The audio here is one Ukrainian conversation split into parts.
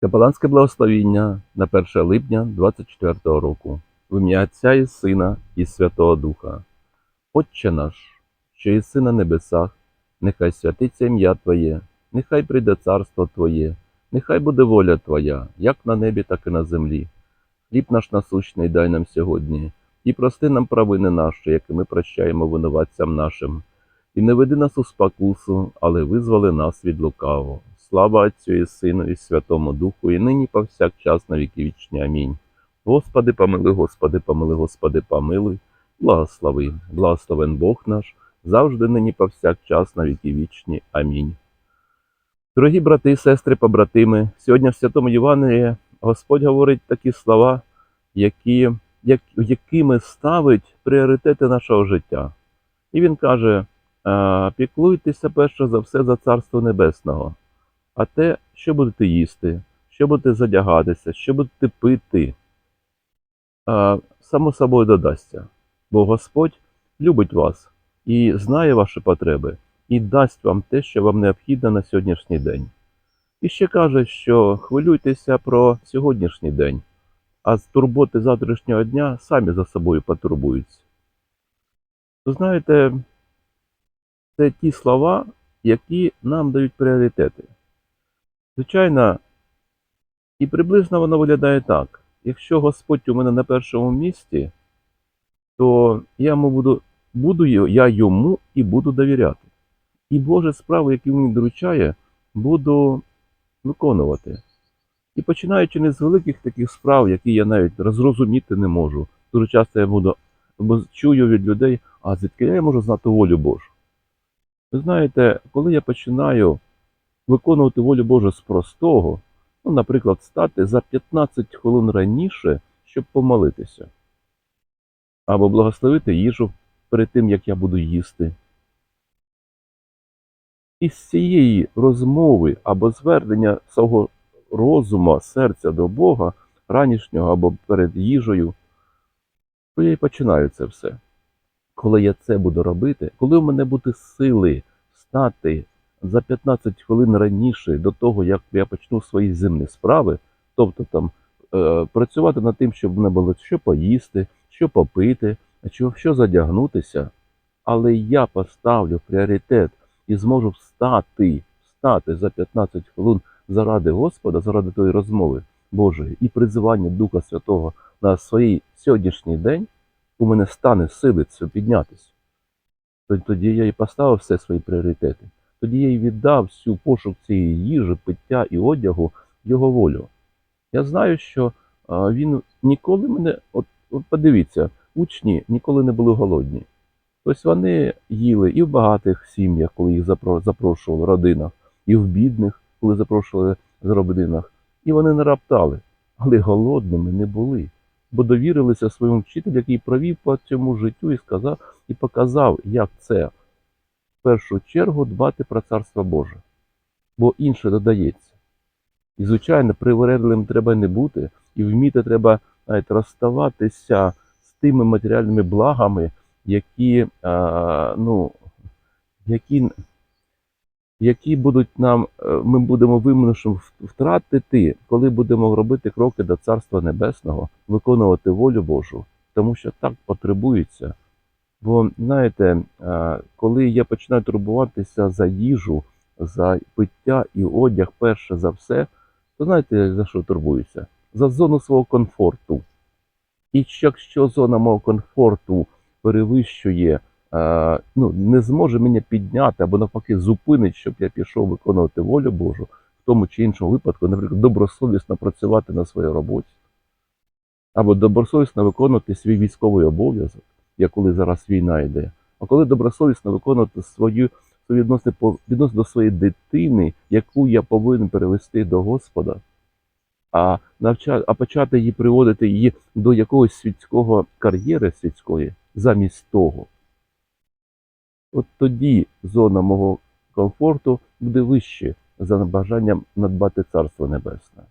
Капеланське благословіння на 1 липня 24 року. В ім'я Отця і Сина і Святого Духа. Отче наш, що єси на небесах, нехай святиться ім'я Твоє, нехай прийде царство Твоє, нехай буде воля Твоя, як на небі, так і на землі. Хліб наш насущний дай нам сьогодні, і прости нам провини наші, які ми прощаємо винуватцям нашим. І не веди нас у спокусу, але визволи нас від лукавого. Слава Отцю і Сину, і Святому Духу, і нині повсякчас на віки вічні. Амінь. Господи, помилуй, Господи, помилуй, Господи, помилуй, благослови, благословен Бог наш, завжди нині повсякчас на віки вічні. Амінь. Дорогі брати сестри, побратими, сьогодні в Святому Євангелії Господь говорить такі слова, які, як, якими ставить пріоритети нашого життя. І він каже: піклуйтеся перше за все за Царство Небесного, а те, що будете їсти, що будете задягатися, що будете пити, само собою додасться. Бо Господь любить вас і знає ваші потреби, і дасть вам те, що вам необхідно на сьогоднішній день. І ще каже, що хвилюйтеся про сьогоднішній день, а з турботи завтрашнього дня самі за собою потурбуються. Ви знаєте, це ті слова, які нам дають пріоритети. Звичайно, і приблизно воно виглядає так. Якщо Господь у мене на першому місці, то я йому буду, буду я йому і буду довіряти. І Божі справи, які він доручає, буду виконувати. І починаючи не з великих таких справ, які я навіть розрозуміти не можу. Дуже часто я буду чую від людей, а звідки я можу знати волю Божу. Ви знаєте, коли я починаю виконувати волю Божу з простого, ну, наприклад, стати за 15 хвилин раніше, щоб помолитися, або благословити їжу перед тим, як я буду їсти. І з цієї розмови або звернення свого розуму, серця до Бога, ранішнього або перед їжею, то я і починаю це все. Коли я це буду робити, коли у мене буде сили стати за 15 хвилин раніше до того, як я почну свої земні справи, тобто там е, працювати над тим, щоб мене було що поїсти, що попити, що, задягнутися, але я поставлю пріоритет і зможу встати, встати за 15 хвилин заради Господа, заради тої розмови Божої і призивання Духа Святого на свій сьогоднішній день, у мене стане сили це піднятися. То- Тоді я і поставив все свої пріоритети. Тоді я і віддав всю пошук цієї їжі, пиття і одягу його волю. Я знаю, що він ніколи мене, от, от подивіться, учні ніколи не були голодні. Тобто вони їли і в багатих сім'ях, коли їх запро- запрошували, родинах, і в бідних, коли запрошували з родинах. І вони не раптали, але голодними не були, бо довірилися своєму вчителю, який провів по цьому життю і сказав, і показав, як це в першу чергу дбати про царство Боже, бо інше додається. І, звичайно, привередливим треба не бути, і вміти треба навіть розставатися з тими матеріальними благами, які, а, ну, які, які будуть нам, е, ми будемо вимушені втратити, коли будемо робити кроки до Царства Небесного, виконувати волю Божу, тому що так потребується. Бо знаєте, коли я починаю турбуватися за їжу, за пиття і одяг, перше за все, то знаєте, за що турбуюся? За зону свого комфорту. І якщо зона мого комфорту перевищує, е, ну, не зможе мене підняти або навпаки зупинить, щоб я пішов виконувати волю Божу, в тому чи іншому випадку, наприклад, добросовісно працювати на своїй роботі, або добросовісно виконувати свій військовий обов'язок, як коли зараз війна йде, а коли добросовісно виконувати свою відносини по відносно до своєї дитини, яку я повинен перевести до Господа а навча... а почати її приводити її до якогось світського кар'єри світської замість того. От тоді зона мого комфорту буде вище за бажанням надбати Царство Небесне.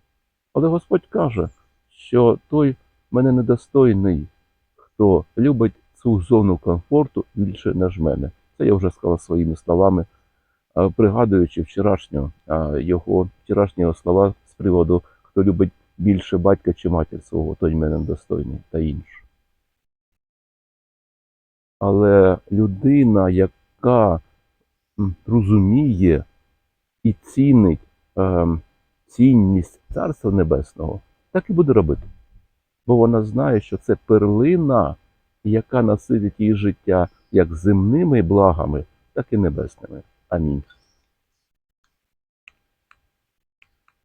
Але Господь каже, що той мене недостойний, хто любить цю зону комфорту більше, ніж мене. Це я вже сказав своїми словами, пригадуючи вчорашнього його вчорашнього слова з приводу хто любить більше батька чи матір свого, той мене достойний та інше. Але людина, яка розуміє і цінить ем, цінність Царства Небесного, так і буде робити. Бо вона знає, що це перлина, яка наситить її життя як земними благами, так і небесними. Амінь.